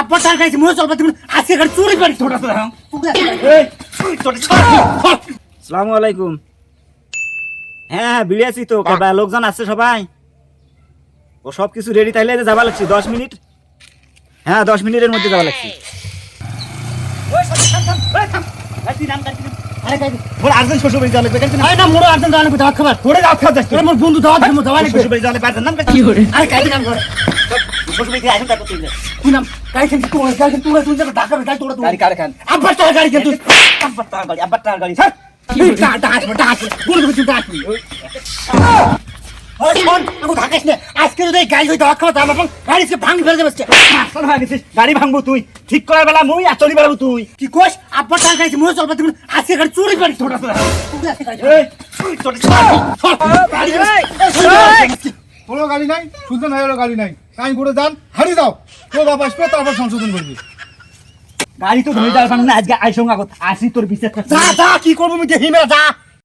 আব্বা খাইছি মনে চলবা তুমি আজকে গাড়ি চুরি করি ছোটা তো হ্যাঁ সালামু আলাইকুম। হ্যাঁ হ্যাঁ বিড়ি আছি তো। কবা লোকজন আছে সবাই? ও সব কিছু রেডি তাইলে যে যাবা লাগছে। দশ মিনিট? হ্যাঁ দশ মিনিটের মধ্যে যাবা লাগছে। বন্ধু দিব দাওয়া তারপর তুই। তুই নাম তুই তুই তুই ঢাকা গাড়ি গাড়ি কারে খান আব্বার টাকা গাড়ি আব্বার টাকা গাড়ি আব্বার টাকা গাড়ি স্যার গাড়ি হয়ে ভাঙবো তুই ঠিক করার বেলা মুই আর চলি বেড়াবো তুই কি কোস আব্বার টাকা মনে চলবা তুমি আজকে গাড়ি চুরি করি ছোটা তো তুই আজকে গাড়ি এই, তুই তোরে কোনো গাড়ি নাই সুলতান ভাইয়েরও গাড়ি নাই। টাইম করে যান হারি দাও তোর বাপ আসবে তারপর সংশোধন করবি। গাড়ি তো ধরে যাওয়ার না আজকে আইসঙ্গা কথা। আসি তোর বিচার যা যা কি করব? আমি দেখি না যা।